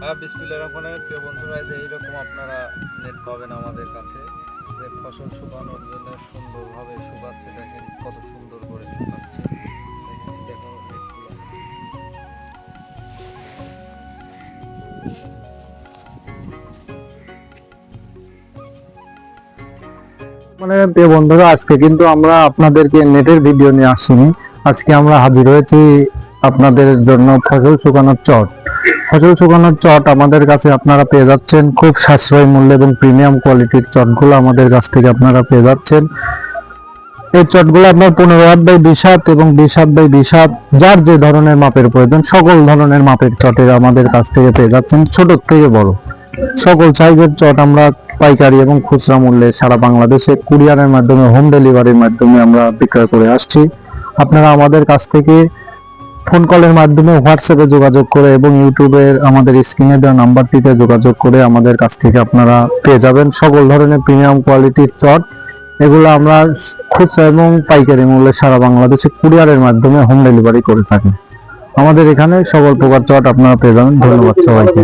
হ্যাঁ বিসমিল্লাহির রহমানির প্রিয় বন্ধুরা যে এইরকম আপনারা নেট পাবেন আমাদের কাছে। যে ফসল শুকানোর জন্য সুন্দরভাবে শুকাচ্ছে, দেখেন কত সুন্দর করে শুকাচ্ছে। মানে প্রিয় বন্ধুরা, আজকে কিন্তু আমরা আপনাদেরকে নেটের ভিডিও নিয়ে আসিনি। আজকে আমরা হাজির হয়েছি আপনাদের জন্য ফসল শুকানোর চট। ফসল শুকানোর চট আমাদের কাছে আপনারা পেয়ে যাচ্ছেন। খুব সাশ্রয় মূল্যে এবং প্রিমিয়াম কোয়ালিটির চটগুলো আমাদের কাছ থেকে আপনারা পেয়ে যাচ্ছেন। এই চটগুলো আপনার পনেরো হাত বাই বিশ হাত এবং বিশ হাত বাই বিশ হাত, যার যে ধরনের মাপের প্রয়োজন, সকল ধরনের মাপের চটের আমাদের কাছ থেকে পেয়ে যাচ্ছেন, ছোট থেকে বড়। সকল সাইজের চট আমরা পাইকারি এবং খুচরা মূল্যে সারা বাংলাদেশে কুরিয়ারের মাধ্যমে হোম ডেলিভারির মাধ্যমে আমরা বিক্রয় করে আসছি। আপনারা আমাদের কাছ থেকে ফোন কলের মাধ্যমে হোয়াটসঅ্যাপে যোগাযোগ করে এবং ইউটিউবের আমাদের স্ক্রিনে দেওয়া নাম্বারটিতে যোগাযোগ করে আমাদের কাছ থেকে আপনারা পেয়ে যাবেন সকল ধরনের প্রিমিয়াম কোয়ালিটির চট এগুলো আমরা খুচরা এবং পাইকারি মূল্যে সারা বাংলাদেশে কুরিয়ারের মাধ্যমে হোম ডেলিভারি করে থাকি। আমাদের এখানে সকল প্রকার চট আপনারা পেয়ে যাবেন। ধন্যবাদ সবাইকে।